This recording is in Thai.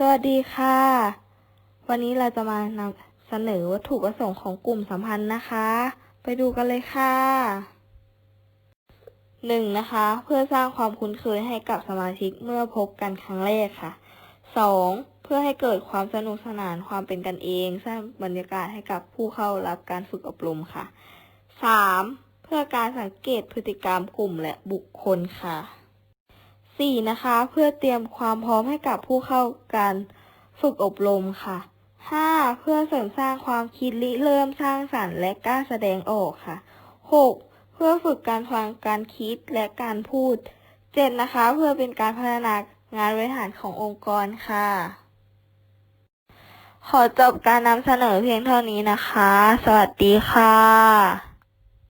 สวัสดีค่ะ วันนี้เราจะมานำเสนอวัตถุประสงค์ของกลุ่มสัมพันธ์นะคะ ไปดูกันเลยค่ะหนึ่งนะคะ เพื่อสร้างความคุ้นเคยให้กับสมาชิกเมื่อพบกันครั้งแรกค่ะสองเพื่อให้เกิดความสนุกสนานความเป็นกันเอง สร้างบรรยากาศให้กับผู้เข้ารับการฝึกอบรมค่ะสามเพื่อการสังเกตพฤติกรรมกลุ่มและบุคคลค่ะ สี่นะคะ เพื่อเตรียมความพร้อมให้กับผู้เข้าการฝึกอบรมค่ะห้าเพื่อเสริมสร้างความคิดริเริ่มสร้างสรรค์และกล้าแสดงออกค่ะหกเพื่อฝึกการฟังการคิดและการพูดเจ็ดนะคะ เพื่อเป็นการพัฒนางานบริหารขององค์กรค่ะ ขอจบการนำเสนอเพียงเท่านี้นะคะ สวัสดีค่ะ